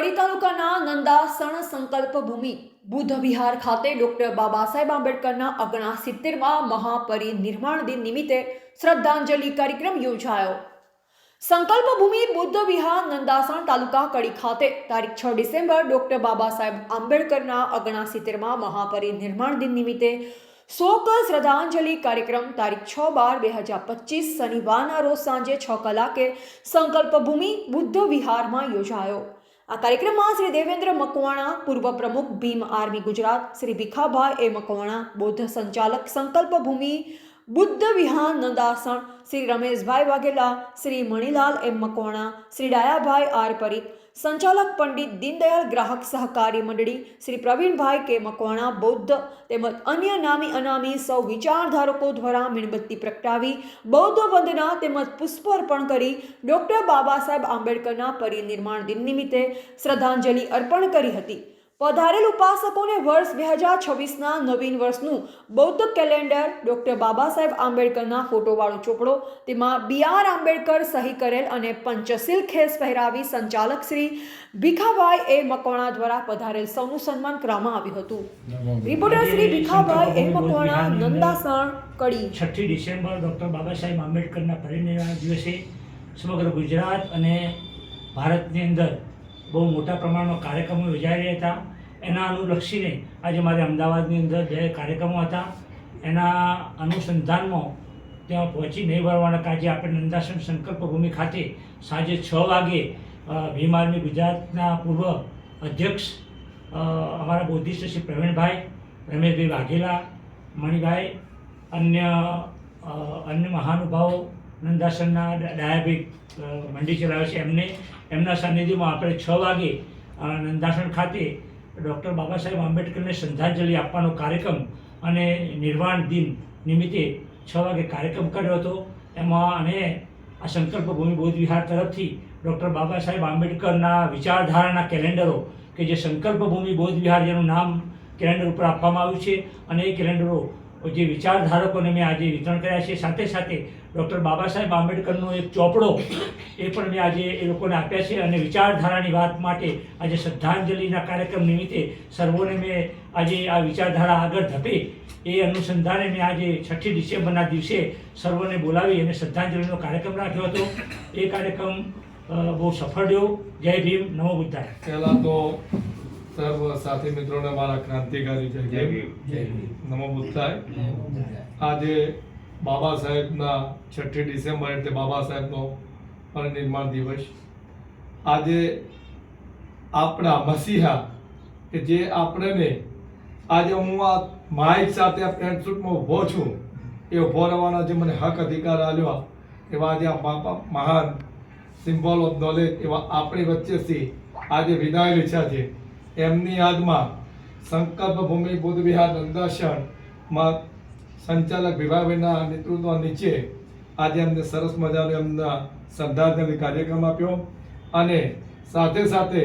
કડી તાલુકાના નંદાસણ સંકલ્પ ભૂમિ બુદ્ધ વિહાર ખાતે ડોક્ટર બાબા સાહેબ આંબેડકરના અગણા સિત્તેરમાં મહાપરિનિર્વાણ દિન નિમિત્તે શ્રદ્ધાંજલિ કાર્યક્રમ યોજાયો. સંકલ્પ ભૂમિ બુદ્ધ વિહાર નંદાસણ તાલુકા કડી ખાતે તારીખ છ ડિસેમ્બર ડોક્ટર બાબા સાહેબ આંબેડકરના અગણા સિત્તેરમાં મહાપરિનિર્વાણ દિન નિમિત્તે શોક શ્રદ્ધાંજલિ કાર્યક્રમ તારીખ છ બાર બે હજાર પચીસ શનિવારના રોજ સાંજે છ કલાકે સંકલ્પ ભૂમિ બુદ્ધ વિહારમાં યોજાયો. આ કાર્યક્રમમાં શ્રી દેવેન્દ્ર મકવાણા, પૂર્વ પ્રમુખ ભીમ આર્મી ગુજરાત, શ્રી ભીખાભાઈ એ મકવાણા, બૌદ્ધ સંચાલક સંકલ્પ ભૂમિ, બુદ્ધ વિહાર નંદાસણ, શ્રી રમેશભાઈ વાઘેલા, શ્રી મણિલાલ એમ મકવાણા, શ્રી ડાયાભાઈ આર પરીખ સંચાલક પંડિત દીનદયાળ ગ્રાહક સહકારી મંડળી શ્રી પ્રવીણભાઈ કે મકવાણા બૌદ્ધ તેમજ અન્ય નામી અનામી સૌ વિચારધારકો દ્વારા મીણબત્તી પ્રગટાવી, બૌદ્ધ વંદના તેમજ પુષ્પાર્પણ કરી ડૉક્ટર બાબા સાહેબ આંબેડકરના પરિનિર્માણ દિન નિમિત્તે શ્રદ્ધાંજલિ અર્પણ કરી હતી. પધારેલ ઉપાસકોને વર્ષ બે હજાર છવ્વીસના નવીન વર્ષનું બૌદ્ધ કેલેન્ડર ડૉક્ટર બાબા સાહેબ આંબેડકરના ફોટોવાળો ચોપડો, તેમાં બી આર આંબેડકર સહી કરેલ અને પંચશીલ ખેસ પહેરાવી સંચાલક શ્રી ભીખાભાઈ એ મકવાણા દ્વારા પધારેલ સૌનું સન્માન કરવામાં આવ્યું હતું. Reporter Shri Bhikhabhai A Makwana Nandasan Kadi. છઠ્ઠી ડિસેમ્બર ડૉક્ટર બાબા સાહેબ આંબેડકરના પરિનિર્વાણ દિવસે સમગ્ર ગુજરાત અને ભારતની અંદર બહુ મોટા પ્રમાણમાં કાર્યક્રમો યોજાઈ રહ્યા હતા. એના અનુલક્ષીને આજે મારે અમદાવાદની અંદર જે કાર્યક્રમો હતા, એના અનુસંધાનમાં ત્યાં પહોંચી નહીં વળવાના કાજે આપણે નંદાસન સંકલ્પ ભૂમિ ખાતે સાંજે છ વાગે ભીમ આર્મી ગુજરાતના પૂર્વ અધ્યક્ષ અમારા બૌદ્ધિસ્ટ શ્રી પ્રવીણભાઈ, રમેશભાઈ વાઘેલા, મણિભાઈ, અન્ય અન્ય મહાનુભાવો નંદાસનના ડા- ડાયાભાઈ અ, મંડી ચલાવે છે. એમને એમના સાનિધ્યમાં આપણે છ વાગે નંદાસન ખાતે ડૉક્ટર બાબા સાહેબ આંબેડકરને શ્રદ્ધાંજલિ આપવાનો કાર્યક્રમ અને નિર્વાણ દિન નિમિત્તે છ વાગે કાર્યક્રમ કર્યો હતો. એમાં અને આ સંકલ્પ ભૂમિ બૌદ્ધ વિહાર તરફથી ડૉક્ટર બાબા સાહેબ આંબેડકરના વિચારધારાના કેલેન્ડરો કે જે સંકલ્પ ભૂમિ બૌદ્ધ વિહાર જેનું નામ કેલેન્ડર ઉપર આપવામાં આવ્યું છે અને એ કેલેન્ડરો જે વિચારધારકોને મેં આજે વિતરણ કર્યા છે સાથે સાથે ડૉક્ટર બાબા સાહેબ આંબેડકરનો એક ચોપડો એ પણ મેં આજે એ લોકોને આપ્યા છે અને વિચારધારાની વાત માટે આજે શ્રદ્ધાંજલિના કાર્યક્રમ નિમિત્તે સર્વોને મેં આજે આ વિચારધારા આગળ ધપે. એ અનુસંધાને મેં આજે છઠ્ઠી ડિસેમ્બરના દિવસે સર્વોને બોલાવી અને શ્રદ્ધાંજલિનો કાર્યક્રમ રાખ્યો હતો. એ કાર્યક્રમ બહુ સફળ રહ્યો. જય ભીમ. નમો બુદ્ધાય. પહેલાં તો સર્વ સાથી મિત્રોને મારા ક્રાંતિકારી જય જય નમો બુદ્ધાય. આજે બાબા સાહેબના છઠ્ઠી ડિસેમ્બર એટલે બાબા સાહેબનો પરિનિર્માણ દિવસ. આજે આપણા મસીહા કે જે આપણને આજે હું આ માઇક સાથે આ પેન્ટ શૂટમાં ઊભો છું એ ઊભો રહેવાનો જે મને હક અધિકાર આલ્યો એવા આજે આ બાપા મહાન સિમ્બોલ ઓફ નોલેજ એવા આપણી વચ્ચેથી આજે વિદાય લીધા છે. એમની યાદમાં સંકલ્પ ભૂમિ બુદ્ધ વિહારમાં સંચાલક વિભાગના નેતૃત્વ નીચે આજે અમને સરસ મજાનો એમના શ્રદ્ધાંજલિ કાર્યક્રમ આપ્યો અને સાથે સાથે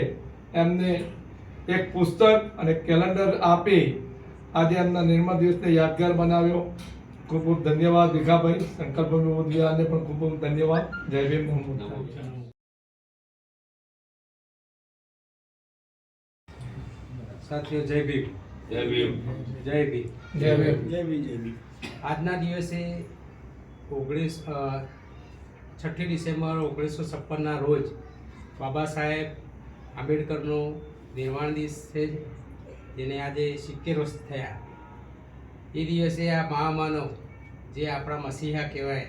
એમને એક પુસ્તક અને કેલેન્ડર આપી આજે એમના નિર્મળ દિવસને યાદગાર બનાવ્યો. ખૂબ ખૂબ ધન્યવાદ ભીખાભાઈ. સંકલ્પ વિહારને પણ ખૂબ ખૂબ ધન્યવાદ. જય ભીમ. નમો જય ભીમ. જય ભીમ. જય ભીમ. જય ભીમ. જય ભીમ આજના દિવસે ઓગણીસ છઠ્ઠી ડિસેમ્બર ઓગણીસો છપ્પનના રોજ બાબા સાહેબ આંબેડકરનો નિર્વાણ દિવસ છે જેને આજે સિત્તેર વર્ષ થયા. એ દિવસે આ મહામાનવ જે આપણા મસીહા કહેવાય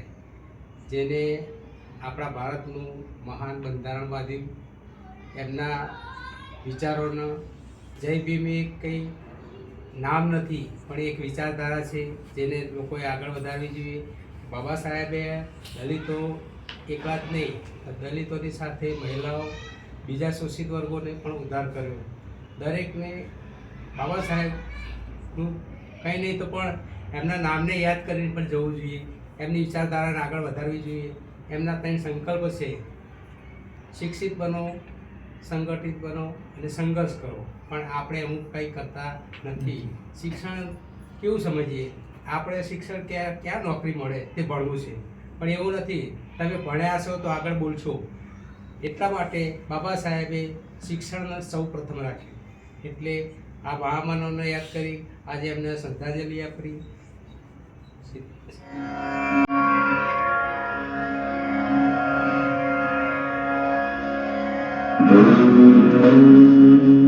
જેને આપણા ભારતનું મહાન બંધારણવાદી એમના વિચારોનો જય ભીમ એ કંઈ નામ નથી, પણ એક વિચારધારા છે જેને લોકોએ આગળ વધારવી જોઈએ. બાબા સાહેબે દલિતો એકલા જ નહીં દલિતોની સાથે મહિલાઓ બીજા શોષિત વર્ગોને પણ ઉદ્ધાર કર્યો. દરેકને બાબા સાહેબનું કંઈ નહીં તો પણ એમના નામને યાદ કરીને પણ જવું જોઈએ. એમની વિચારધારાને આગળ વધારવી જોઈએ. એમના ત્રણ સંકલ્પ છે. શિક્ષિત બનો સંગઠિત બનો અને સંઘર્ષ કરો. પણ આપણે અમુક કંઈ કરતા નથી. શિક્ષણ કેવું સમજીએ? આપણે શિક્ષણ ક્યાં ક્યાં નોકરી મળે તે ભણવું છે. પણ એવું નથી. તમે ભણ્યા છો તો આગળ બોલશો. એટલા માટે બાબા સાહેબે શિક્ષણ સૌ પ્રથમ રાખ્યું. એટલે આ મહામાનવને યાદ કરી, આજે એમને શ્રદ્ધાંજલિ આપી. Thank you.